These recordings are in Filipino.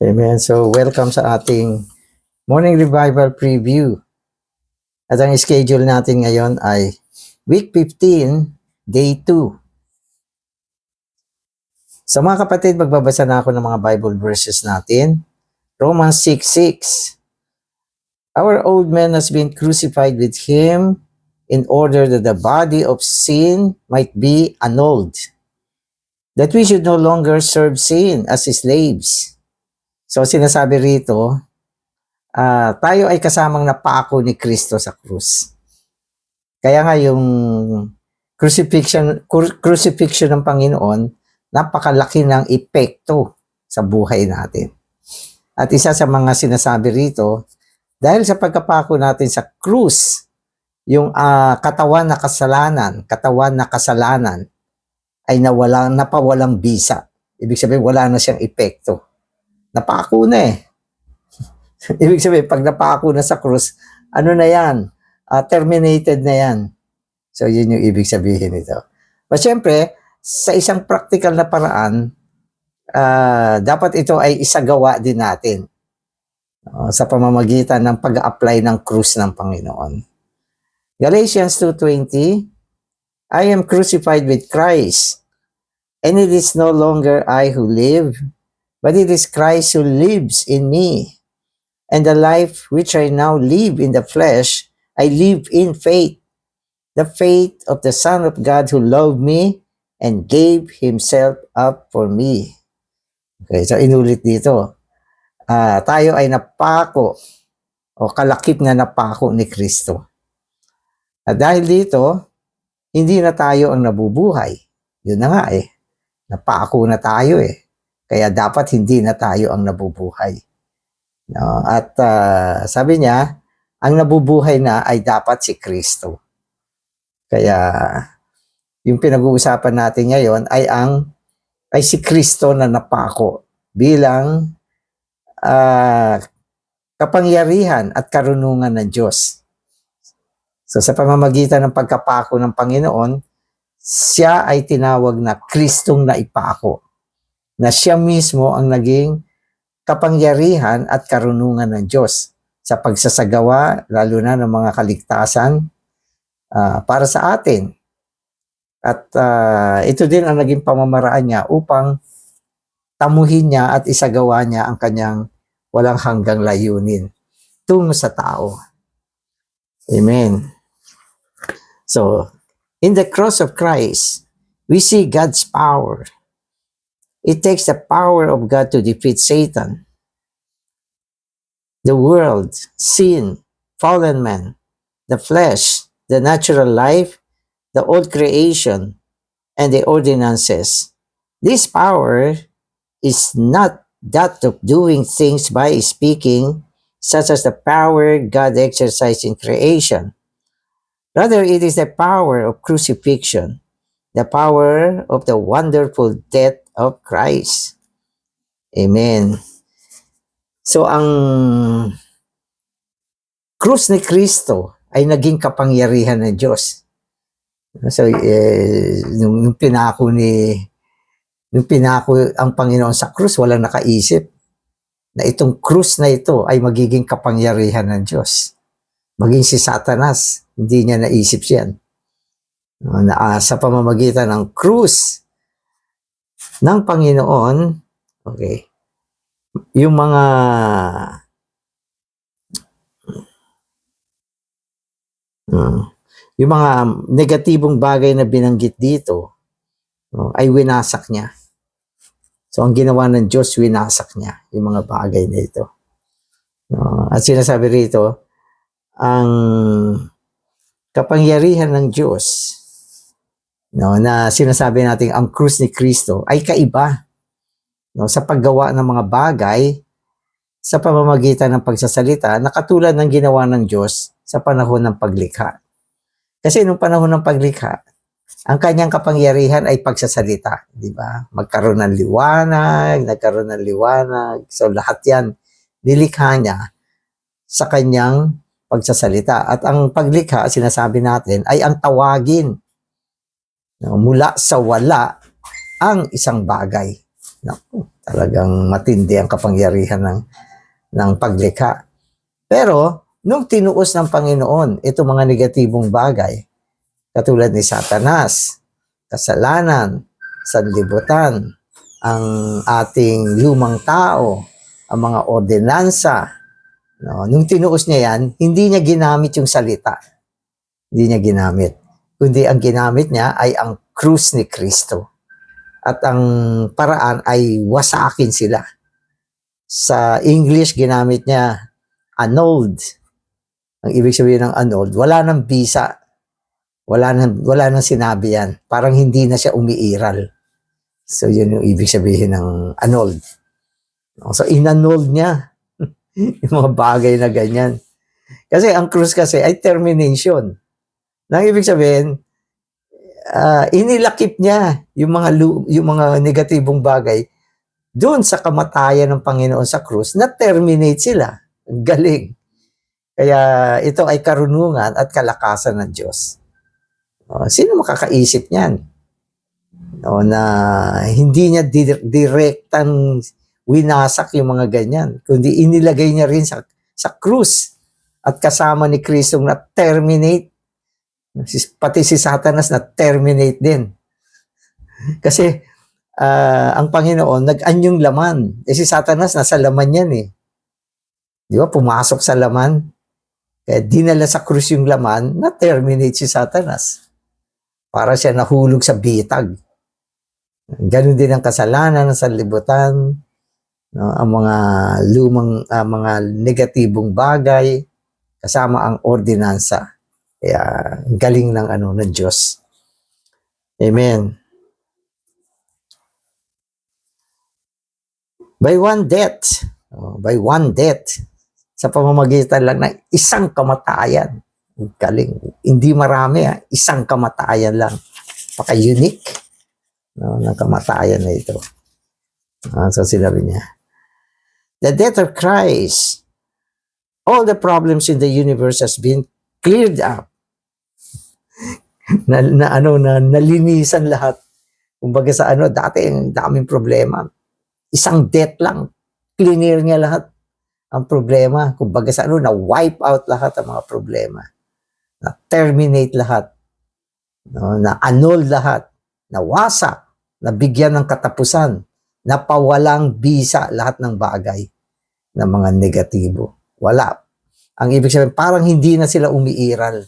Amen. So, welcome sa ating morning revival preview. At ang schedule natin ngayon ay week 15, day 2. So mga kapatid, magbabasa na ako ng mga Bible verses natin. Romans 6.6 Our old man has been crucified with him in order that the body of sin might be annulled. That we should no longer serve sin as slaves. So sinasabi rito, ah, tayo ay kasamang napako ni Kristo sa krus. Kaya nga yung crucifixion, cru- crucifixion ng Panginoon, napakalaki ng epekto sa buhay natin. At isa sa mga sinasabi rito, dahil sa pagkapako natin sa krus, yung ah, katawan na kasalanan, katawan na kasalanan, ay nawala, napawalang bisa. Ibig sabihin, wala na siyang epekto. Napako na eh. Ibig sabihin, pag napako na sa krus, ano na yan? Ah, terminated na yan. So, yun yung ibig sabihin nito. But syempre, sa isang practical na paraan, ah, dapat ito ay isagawa din natin ah, sa pamamagitan ng pag-apply ng krus ng Panginoon. Galatians 2.20 I am crucified with Christ, and it is no longer I who live, but it is Christ who lives in me. And the life which I now live in the flesh, I live in faith, the faith of the Son of God who loved me and gave himself up for me. Okay, so inulit dito. Ah, tayo ay napako o kalakip na napako ni Kristo. At dahil dito, hindi na tayo ang nabubuhay. Yun na nga eh. Napako na tayo eh. Kaya dapat hindi na tayo ang nabubuhay. No? At ah, sabi niya, ang nabubuhay na ay dapat si Kristo. Kaya yung pinag-uusapan natin ngayon ay ang ay si Kristo na napako bilang ah, kapangyarihan at karunungan ng Diyos. So sa pamamagitan ng pagkapako ng Panginoon, siya ay tinawag na Kristong naipako. Na siya mismo ang naging kapangyarihan at karunungan ng Diyos sa pagsasagawa, lalo na ng mga kaligtasan ah, para sa atin. At ah, ito din ang naging pamamaraan niya upang tamuhin niya at isagawa niya ang kanyang walang hanggang layunin tungo sa tao. Amen. So, in the cross of Christ, we see God's power. It takes the power of God to defeat Satan, the world, sin, fallen man, the flesh, the natural life, the old creation, and the ordinances. This power is not that of doing things by speaking, such as the power God exercised in creation. Rather, it is the power of crucifixion, the power of the wonderful death of Christ. Amen. So, ang krus ni Kristo ay naging kapangyarihan ng Diyos. So, eh, nung, nung pinako ni nung pinako ang Panginoon sa krus, walang nakaisip na itong krus na ito ay magiging kapangyarihan ng Diyos. Maging si Satanas, hindi niya naisip yan. No, Na, ah, sa pamamagitan ng krus ng Panginoon, okay, yung mga Hmm. yung mga negatibong bagay na binanggit dito no, ay winasak niya. So, ang ginawa ng Diyos, winasak niya yung mga bagay na ito. No, at sinasabi rito, ang kapangyarihan ng Diyos no, na sinasabi natin ang krus ni Kristo ay kaiba no, sa paggawa ng mga bagay sa pamamagitan ng pagsasalita na katulad ng ginawa ng Diyos sa panahon ng paglikha. Kasi nung panahon ng paglikha, ang kanyang kapangyarihan ay pagsasalita, di ba? Magkaroon ng liwanag, nagkaroon ng liwanag. So lahat yan, nilikha niya sa kanyang pagsasalita. At ang paglikha, sinasabi natin, ay ang tawagin mula sa wala ang isang bagay. Naku, talagang matindi ang kapangyarihan ng, ng paglikha. Pero, nung tinuos ng Panginoon, itong mga negatibong bagay, katulad ni Satanas, kasalanan, sanlibutan, ang ating lumang tao, ang mga ordinansa, no, nung tinuos niya yan, hindi niya ginamit yung salita. Hindi niya ginamit. Kundi ang ginamit niya ay ang krus ni Kristo. At ang paraan ay wasakin sila. Sa English, ginamit niya annulled. Ang ibig sabihin ng annulled, wala nang bisa. Wala nang, wala nang sinabi yan. Parang hindi na siya umiiral. So, yun yung ibig sabihin ng annulled. So, inannulled niya yung mga bagay na ganyan. Kasi ang krus kasi ay termination. Nang ibig sabihin, ah, inilakip niya yung mga yung mga negatibong bagay doon sa kamatayan ng Panginoon sa krus na terminate sila. Galing. Kaya ito ay karunungan at kalakasan ng Diyos. Oh, sino makakaisip niyan? No, na hindi niya di- direktang winasak yung mga ganyan, kundi inilagay niya rin sa, sa krus at kasama ni Kristo na terminate pati si Satanas na terminate din. Kasi ah, ang Panginoon nag-anyong laman. Eh si Satanas nasa laman yan eh. Di ba? Pumasok sa laman. Kaya dinala sa krus yung laman, na-terminate si Satanas. Para siya nahulog sa bitag. Ganon din ang kasalanan ng sanlibutan, no, ang mga lumang, ah, mga negatibong bagay, kasama ang ordinansa. Kaya, galing ng ano ng Diyos. Amen. By one death, oh, by one death, sa pamamagitan lang ng isang kamatayan. Galing. Hindi marami, ah. isang kamatayan lang. Paka-unique no, ng kamatayan na ito. Ah, so sinabi niya, The death of Christ, all the problems in the universe has been cleared up na, na ano na nalinisan lahat. Kumbaga sa ano, dati ang daming problema. Isang death lang, clear niya lahat ang problema. Kumbaga sa ano, na wipe out lahat ang mga problema. Na terminate lahat. No, na annul lahat. Na wasak. Na bigyan ng katapusan. Na pawalang bisa lahat ng bagay na mga negatibo. Wala. Ang ibig sabihin, parang hindi na sila umiiral.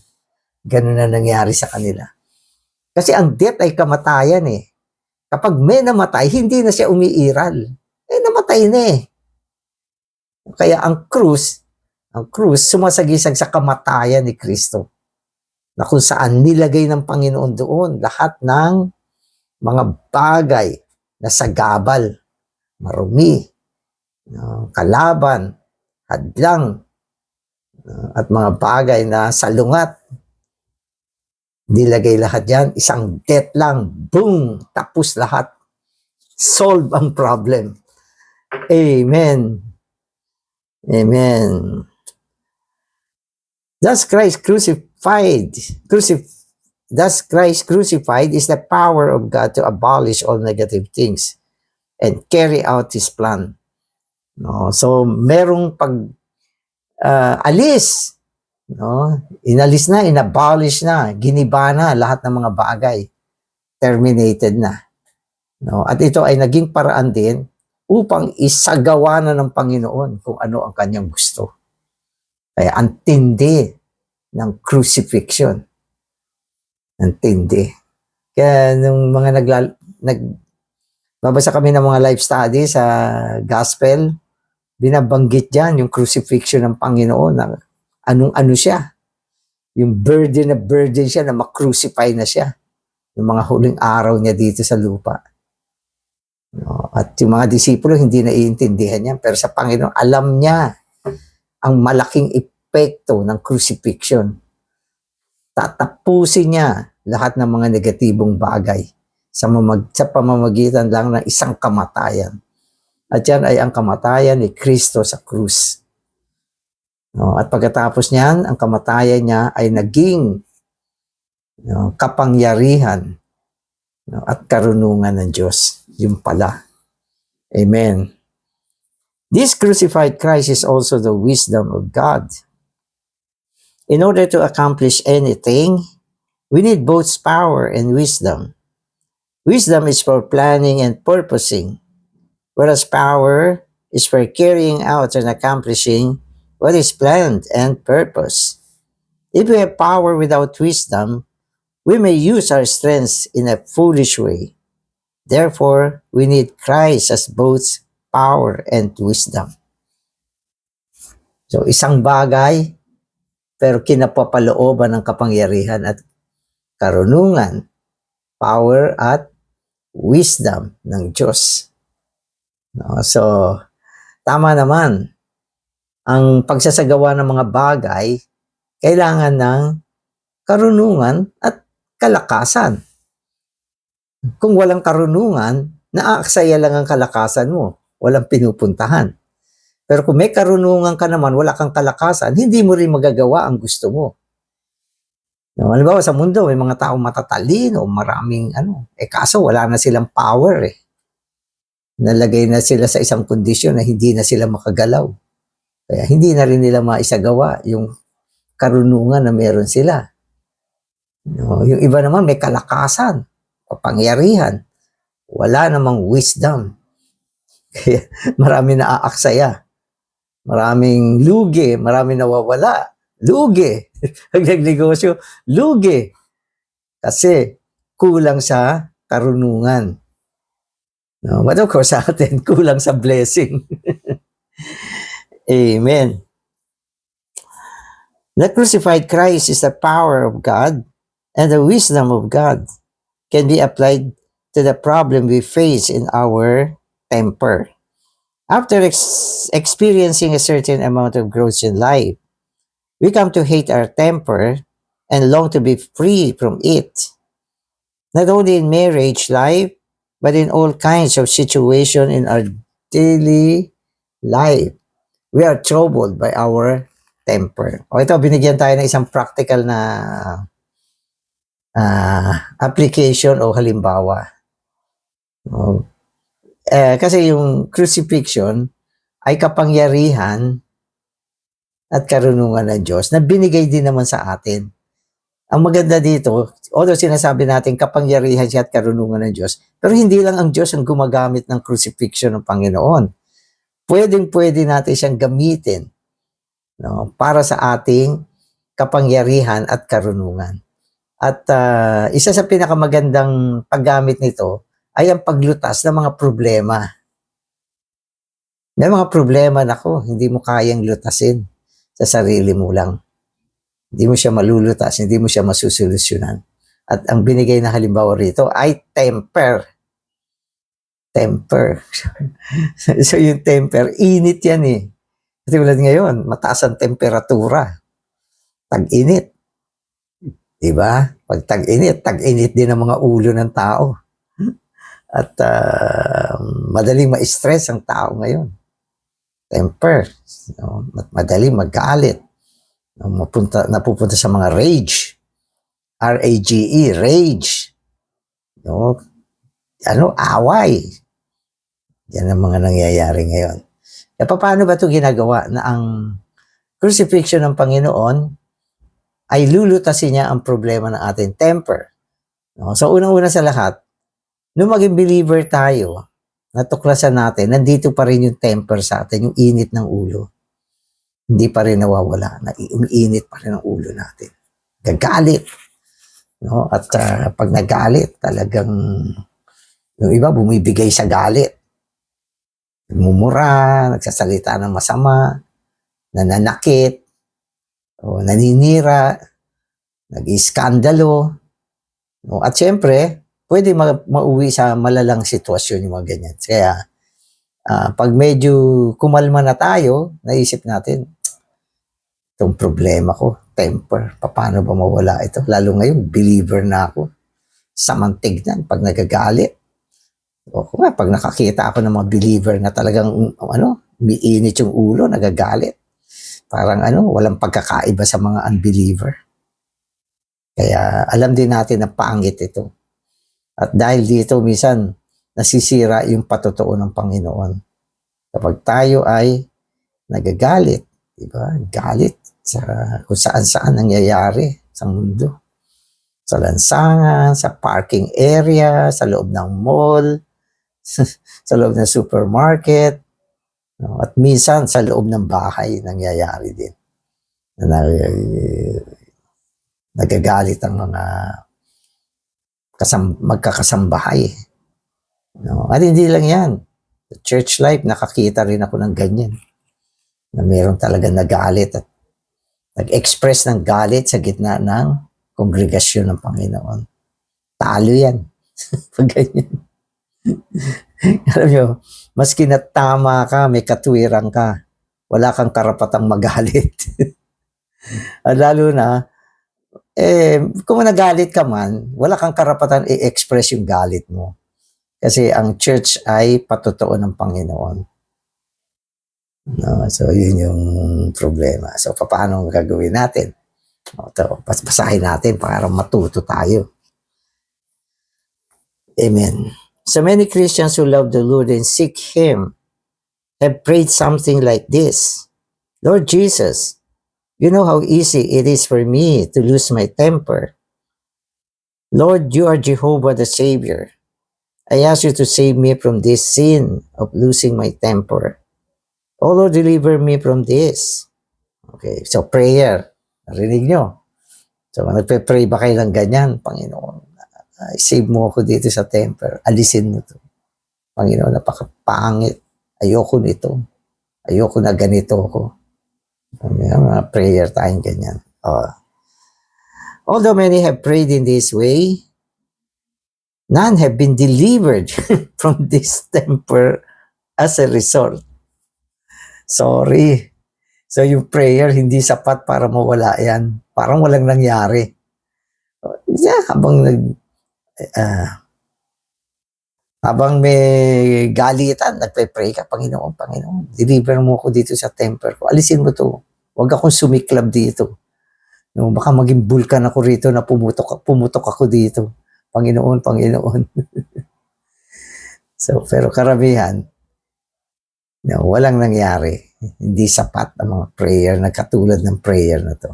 Ganun na nangyari sa kanila. Kasi ang death ay kamatayan eh. Kapag may namatay, hindi na siya umiiral. Eh, namatay na eh. Kaya ang krus, ang krus, sumasagisag sa kamatayan ni Kristo. Na kung saan nilagay ng Panginoon doon lahat ng mga bagay na sagabal, marumi, kalaban, hadlang, at mga bagay na salungat Nilagay lahat yan, isang death lang, boom, tapos lahat. Solve ang problem. Amen. Amen. Thus Christ crucified, crucif thus Christ crucified is the power of God to abolish all negative things and carry out His plan. No, so merong pag ah, alis No? Inalis na, inabolish na, giniba na lahat ng mga bagay. Terminated na. No? At ito ay naging paraan din upang isagawa na ng Panginoon kung ano ang kanyang gusto. Kaya ang tindi ng crucifixion. Ang tindi. Kaya nung mga naglal, nag, babasa kami ng mga life study sa gospel, binabanggit dyan yung crucifixion ng Panginoon na anong ano siya. Yung burden na burden siya na makrucify na siya. Yung mga huling araw niya dito sa lupa. No? At yung mga disipulo hindi naiintindihan yan. Pero sa Panginoon, alam niya ang malaking epekto ng crucifixion. Tatapusin niya lahat ng mga negatibong bagay sa, mamag, sa pamamagitan lang ng isang kamatayan. At yan ay ang kamatayan ni Kristo sa krus. No, at pagkatapos niyan, ang kamatayan niya ay naging no, kapangyarihan no, at karunungan ng Diyos. Yung pala. Amen. This crucified Christ is also the wisdom of God. In order to accomplish anything, we need both power and wisdom. Wisdom is for planning and purposing, whereas power is for carrying out and accomplishing what is planned and purpose. If we have power without wisdom, we may use our strengths in a foolish way. Therefore, we need Christ as both power and wisdom. So, isang bagay, pero kinapapalooban ng kapangyarihan at karunungan, power at wisdom ng Diyos. No? So, tama naman, ang pagsasagawa ng mga bagay, kailangan ng karunungan at kalakasan. Kung walang karunungan, naaaksaya lang ang kalakasan mo. Walang pinupuntahan. Pero kung may karunungan ka naman, wala kang kalakasan, hindi mo rin magagawa ang gusto mo. No, halimbawa sa mundo, may mga taong matatalino, maraming ano, eh kaso wala na silang power eh. Nalagay na sila sa isang kondisyon na hindi na sila makagalaw. Kaya hindi na rin nila maisagawa yung karunungan na meron sila. No, yung iba naman may kalakasan, kapangyarihan, wala namang wisdom. Kaya marami na aaksaya. Maraming lugi, marami nawawala. Lugi. Pag nagnegosyo, lugi. Kasi kulang sa karunungan. No, but of course sa atin, kulang sa blessing. Amen. The crucified Christ is the power of God and the wisdom of God can be applied to the problem we face in our temper. After ex- experiencing a certain amount of growth in life, we come to hate our temper and long to be free from it. Not only in marriage life, but in all kinds of situation in our daily life. We are troubled by our temper. O ito, binigyan tayo ng isang practical na ah, application o halimbawa. No? Eh, kasi yung crucifixion ay kapangyarihan at karunungan ng Diyos na binigay din naman sa atin. Ang maganda dito, although sinasabi natin kapangyarihan siya at karunungan ng Diyos, pero hindi lang ang Diyos ang gumagamit ng crucifixion ng Panginoon. Pwedeng pwede natin siyang gamitin no, para sa ating kapangyarihan at karunungan. At ah, isa sa pinakamagandang paggamit nito ay ang paglutas ng mga problema. May mga problema na ko, hindi mo kayang lutasin sa sarili mo lang. Hindi mo siya malulutas, hindi mo siya masusolusyonan. At ang binigay na halimbawa rito ay temper. Temper. so yung temper, init yan eh. Kasi tulad ngayon, mataas ang temperatura. Tag-init. Diba? Pag tag-init, tag-init din ang mga ulo ng tao. At ah, madaling ma-stress ang tao ngayon. Temper. No? Madaling magalit. No? Mapunta, napupunta sa mga rage. R-A-G-E, rage. No? Ano, away. Yan ang mga nangyayari ngayon. E paano ba ito ginagawa na ang crucifixion ng Panginoon ay lulutasin niya ang problema ng ating temper. No? So unang-una sa lahat, nung maging believer tayo, natuklasan natin, nandito pa rin yung temper sa atin, yung init ng ulo. Hindi pa rin nawawala, na umiinit pa rin ang ulo natin. Gagalit. No? At ah, pag nagalit, talagang yung iba bumibigay sa galit. Mumura, nagsasalita ng masama, nananakit, o naninira, nag-iskandalo. No? At syempre, pwede ma- mauwi sa malalang sitwasyon yung mga ganyan. Kaya, ah, pag medyo kumalma na tayo, naisip natin, itong problema ko, temper, paano ba mawala ito? Lalo ngayon, believer na ako. Samang tignan pag nagagalit. O kung nga, pag nakakita ako ng mga believer na talagang, ano, umiinit yung ulo, nagagalit. Parang ano, walang pagkakaiba sa mga unbeliever. Kaya alam din natin na pangit ito. At dahil dito, minsan, nasisira yung patotoo ng Panginoon. Kapag tayo ay nagagalit, di ba? Galit sa kung saan-saan nangyayari sa mundo. Sa lansangan, sa parking area, sa loob ng mall, sa loob ng supermarket, no? at minsan sa loob ng bahay nangyayari din. Na, nagagalit ang mga kasam, magkakasambahay. No? At hindi lang yan. Sa church life, nakakita rin ako ng ganyan. Na meron talaga nagalit at nag-express ng galit sa gitna ng kongregasyon ng Panginoon. Talo yan. Pag ganyan. Alam nyo, maski na tama ka, may katwiran ka, wala kang karapatang magalit. At lalo na, eh, kung nagalit ka man, wala kang karapatan i-express yung galit mo. Kasi ang church ay patotoo ng Panginoon. No, so, yun yung problema. So, paano gagawin natin? O, ito, paspasahin natin para matuto tayo. Amen. So many Christians who love the Lord and seek Him have prayed something like this Lord Jesus, you know how easy it is for me to lose my temper. Lord, you are Jehovah the Savior. I ask you to save me from this sin of losing my temper. Oh Lord, deliver me from this. Okay, so prayer. Narinig nyo? So, nagpe-pray ba kayo ng ganyan? Panginoon, ay, save mo ako dito sa temper. Alisin mo to. Panginoon, napakapangit. Ayoko nito. Ayoko na ganito ako. May mga prayer tayong ganyan. Oh. Although many have prayed in this way, none have been delivered from this temper as a result. Sorry. So yung prayer hindi sapat para mawala yan. Parang walang nangyari. Yeah, habang nag ah, habang may galitan, nagpe-pray ka, Panginoon, Panginoon, deliver mo ako dito sa temper ko. Alisin mo to. Huwag akong sumiklab dito. No, baka maging bulkan ako rito na pumutok, pumutok ako dito. Panginoon, Panginoon. so, pero karamihan, no, walang nangyari. Hindi sapat ang mga prayer na katulad ng prayer na to.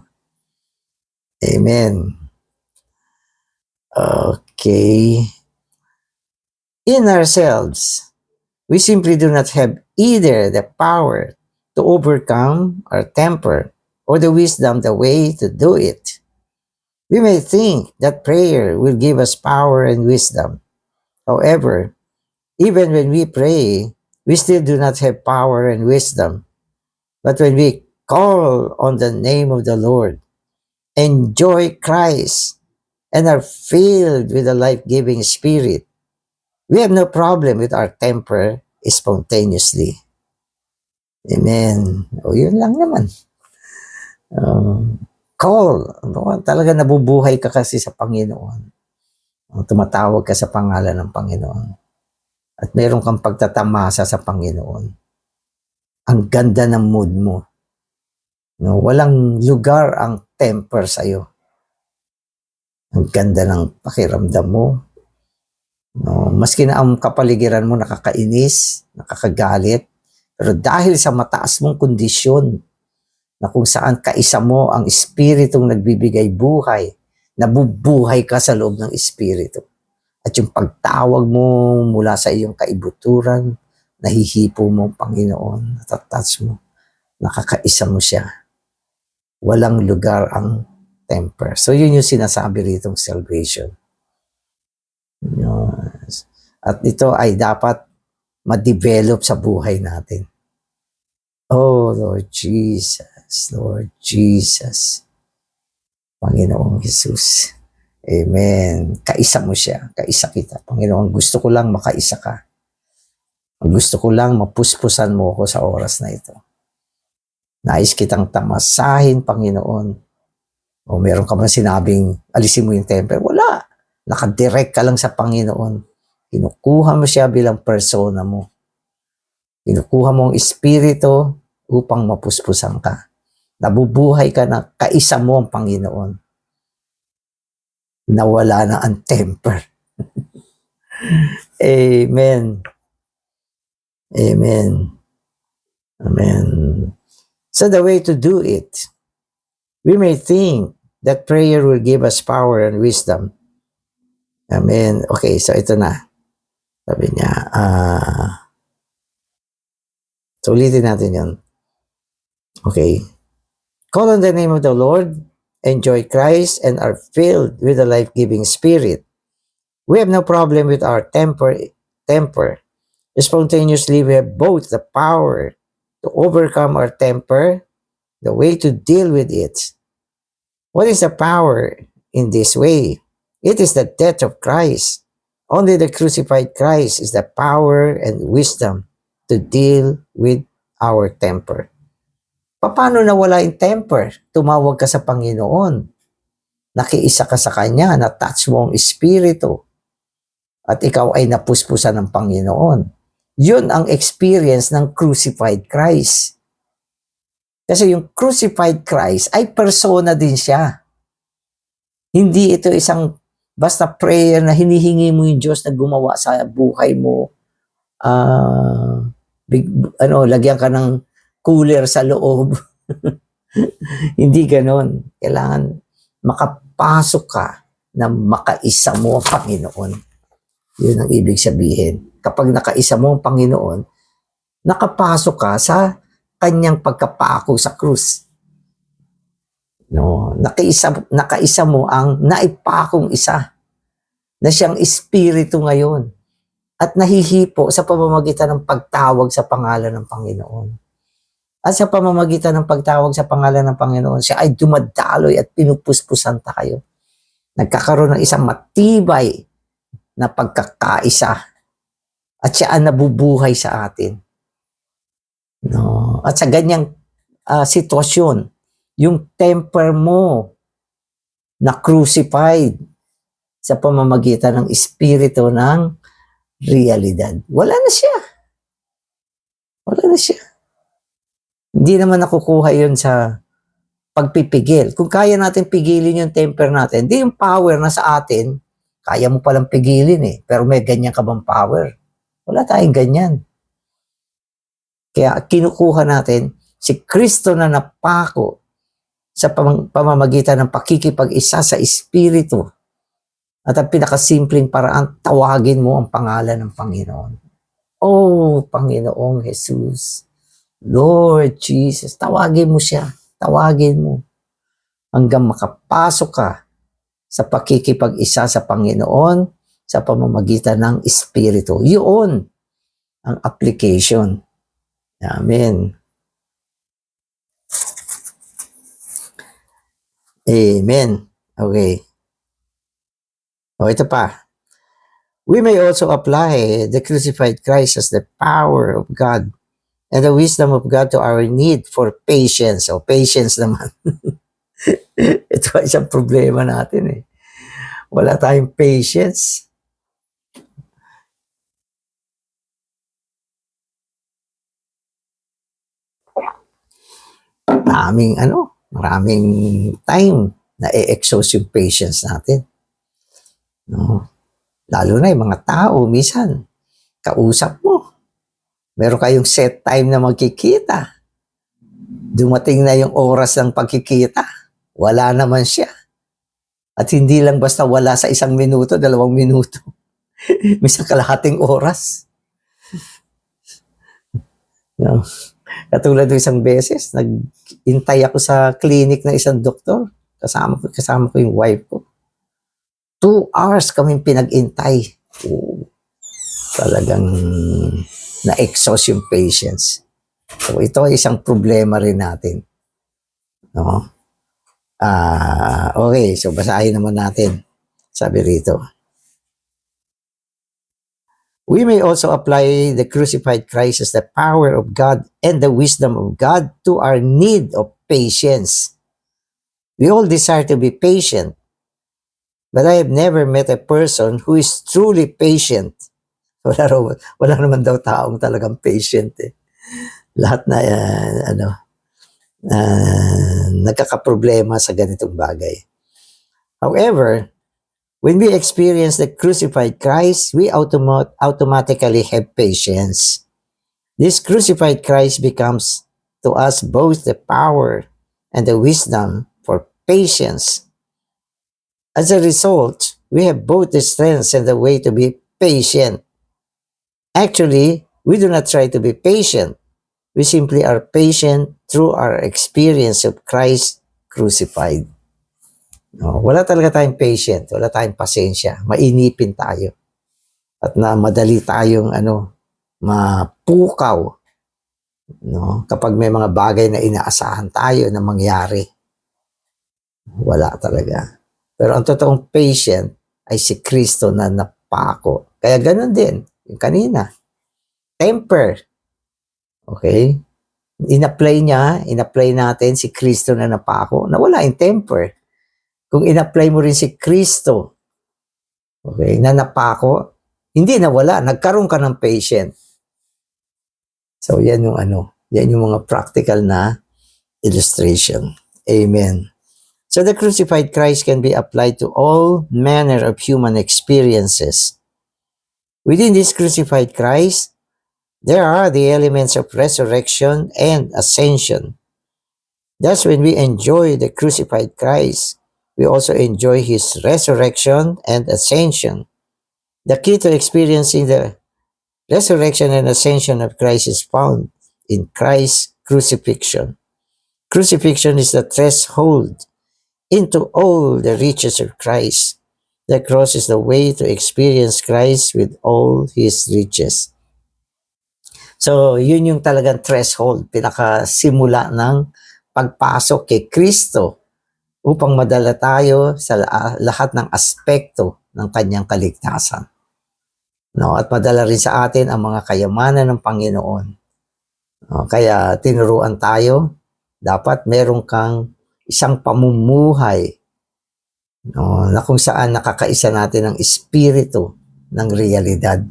Amen. Okay. In ourselves, we simply do not have either the power to overcome our temper or the wisdom, the way to do it. We may think that prayer will give us power and wisdom. However, even when we pray, we still do not have power and wisdom. But when we call on the name of the Lord, enjoy Christ, and are filled with the life-giving spirit, we have no problem with our temper spontaneously. Amen. O yun lang naman. Um, call. Ano, talaga nabubuhay ka kasi sa Panginoon. Tumatawag ka sa pangalan ng Panginoon. At meron kang pagtatamasa sa Panginoon. Ang ganda ng mood mo. No, walang lugar ang temper sa'yo. Ang ganda ng pakiramdam mo. No, maski na ang kapaligiran mo nakakainis, nakakagalit, pero dahil sa mataas mong kondisyon na kung saan kaisa mo ang espiritong nagbibigay buhay, nabubuhay ka sa loob ng espiritu. At yung pagtawag mo mula sa iyong kaibuturan, nahihipo mo ang Panginoon, natatouch mo, nakakaisa mo siya. Walang lugar ang temper. So yun yung sinasabi rito salvation. Yes. At ito ay dapat ma-develop sa buhay natin. Oh Lord Jesus, Lord Jesus. Panginoong Jesus. Amen. Kaisa mo siya. Kaisa kita. Panginoon, gusto ko lang makaisa ka. Gusto ko lang mapuspusan mo ako sa oras na ito. Nais kitang tamasahin, Panginoon. O meron ka man sinabing, alisin mo yung temper. Wala. Nakadirect ka lang sa Panginoon. Kinukuha mo siya bilang persona mo. Kinukuha mo ang espiritu upang mapuspusan ka. Nabubuhay ka na kaisa mo ang Panginoon. Nawala na ang temper. Amen. Amen. Amen. So the way to do it, we may think that prayer will give us power and wisdom. Amen. Okay, so ito na. Sabi niya, ah, so ulitin natin yun. Okay. Call on the name of the Lord, enjoy Christ, and are filled with the life-giving spirit. We have no problem with our temper. Temper. Spontaneously, we have both the power to overcome our temper, the way to deal with it. What is the power in this way? It is the death of Christ. Only the crucified Christ is the power and wisdom to deal with our temper. Paano nawala yung temper? Tumawag ka sa Panginoon. Nakiisa ka sa Kanya, na-touch mo ang Espiritu. At ikaw ay napuspusan ng Panginoon. Yun ang experience ng crucified Christ. Kasi yung crucified Christ ay persona din siya. Hindi ito isang basta prayer na hinihingi mo yung Diyos na gumawa sa buhay mo. Ah, big, ano, lagyan ka ng cooler sa loob. Hindi ganon. Kailangan makapasok ka na makaisa mo ang Panginoon. Yun ang ibig sabihin. Kapag nakaisa mo ang Panginoon, nakapasok ka sa kanyang pagkapako sa krus. No, nakaisa, nakaisa mo ang naipakong isa na siyang espiritu ngayon at nahihipo sa pamamagitan ng pagtawag sa pangalan ng Panginoon. At sa pamamagitan ng pagtawag sa pangalan ng Panginoon, siya ay dumadaloy at pinupuspusan ta kayo. Nagkakaroon ng isang matibay na pagkakaisa. At siya ang nabubuhay sa atin. No. At sa ganyang ah, sitwasyon, yung temper mo na crucified sa pamamagitan ng espiritu ng realidad. Wala na siya. Wala na siya. Hindi naman nakukuha yun sa pagpipigil. Kung kaya natin pigilin yung temper natin, hindi yung power na sa atin, kaya mo palang pigilin eh. Pero may ganyan ka bang power? Wala tayong ganyan. Kaya kinukuha natin si Kristo na napako sa pamamagitan ng pakikipag-isa sa Espiritu. At ang pinakasimpleng paraan, tawagin mo ang pangalan ng Panginoon. Oh, Panginoong Jesus. Lord Jesus, tawagin mo siya. Tawagin mo. Hanggang makapasok ka sa pakikipag-isa sa Panginoon sa pamamagitan ng Espiritu. Yun ang application. Amen. Amen. Okay. O ito pa. We may also apply the crucified Christ as the power of God and the wisdom of God to our need for patience. O patience naman. ito ay isang problema natin eh. Wala tayong patience. Maraming ano, maraming time na i-exhaust yung patience natin. No? Lalo na yung mga tao, minsan, kausap mo. Meron kayong set time na magkikita. Dumating na yung oras ng pagkikita. Wala naman siya. At hindi lang basta wala sa isang minuto, dalawang minuto. Minsan kalahating oras. No. Katulad ng isang beses, nag-intay ako sa clinic ng isang doktor. Kasama ko, kasama ko yung wife ko. Two hours kaming pinag-intay. Oo. Talagang na-exhaust yung patience. So ito ay isang problema rin natin. No? Ah, okay, so basahin naman natin. Sabi rito. We may also apply the crucified Christ as the power of God and the wisdom of God to our need of patience. We all desire to be patient, but I have never met a person who is truly patient. Wala, wala naman daw taong talagang patient eh. Lahat na, uh, ano, uh, nagkakaproblema sa ganitong bagay. However, When we experience the crucified Christ, we automa- automatically have patience. This crucified Christ becomes to us both the power and the wisdom for patience. As a result, we have both the strength and the way to be patient. Actually, we do not try to be patient. We simply are patient through our experience of Christ crucified. No, wala talaga tayong patient, wala tayong pasensya, mainipin tayo. At na madali tayong ano, mapukaw. No kapag may mga bagay na inaasahan tayo na mangyari wala talaga. Pero ang totoong patient ay si Kristo na napako. Kaya ganun din yung kanina. Temper. Okay? In-apply niya in-apply natin si Kristo na napako nawala yung temper kung in-apply mo rin si Kristo okay na napako hindi nawala nagkaroon ka ng patient So, yan yung ano, yan yung mga practical na illustration. Amen. So, the crucified Christ can be applied to all manner of human experiences. Within this crucified Christ, there are the elements of resurrection and ascension. Thus, when we enjoy the crucified Christ, we also enjoy his resurrection and ascension. The key to experiencing the resurrection and ascension of Christ is found in Christ's crucifixion. Crucifixion is the threshold into all the riches of Christ. The cross is the way to experience Christ with all His riches. So, yun yung talagang threshold, pinakasimula ng pagpasok kay Kristo upang madala tayo sa la- lahat ng aspekto ng kanyang kaligtasan. No, at madala rin sa atin ang mga kayamanan ng Panginoon. No, kaya tinuruan tayo, dapat meron kang isang pamumuhay no, na kung saan nakakaisa natin ang espiritu ng realidad.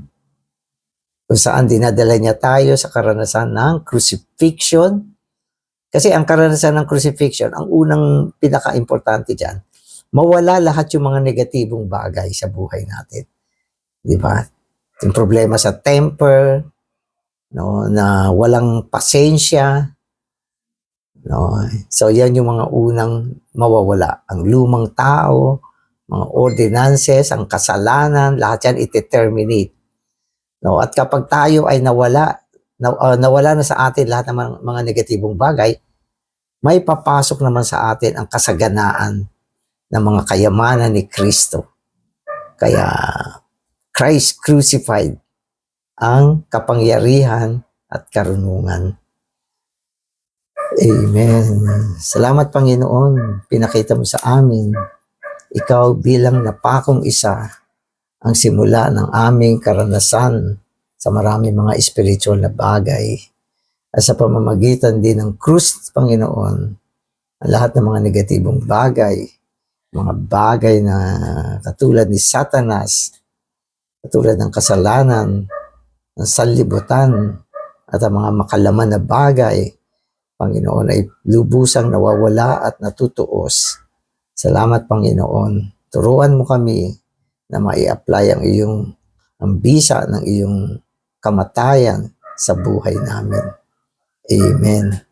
Kung saan dinadala niya tayo sa karanasan ng crucifixion. Kasi ang karanasan ng crucifixion, ang unang pinaka-importante dyan, mawala lahat yung mga negatibong bagay sa buhay natin. Di ba? yung problema sa temper, no, na walang pasensya. No. So yan yung mga unang mawawala. Ang lumang tao, mga ordinances, ang kasalanan, lahat yan ite-terminate. No, at kapag tayo ay nawala, na, uh, nawala na sa atin lahat ng mga, mga negatibong bagay, may papasok naman sa atin ang kasaganaan ng mga kayamanan ni Kristo. Kaya Christ crucified ang kapangyarihan at karunungan. Amen. Salamat Panginoon, pinakita mo sa amin, ikaw bilang napakong isa, ang simula ng aming karanasan sa maraming mga spiritual na bagay. At sa pamamagitan din ng krus, Panginoon, ang lahat ng mga negatibong bagay, mga bagay na katulad ni Satanas, katulad ng kasalanan, ng sanlibutan, at ang mga makalaman na bagay, Panginoon, ay lubusang nawawala at natutuos. Salamat, Panginoon. Turuan mo kami na mai-apply ang iyong ang bisa ng iyong kamatayan sa buhay namin. Amen.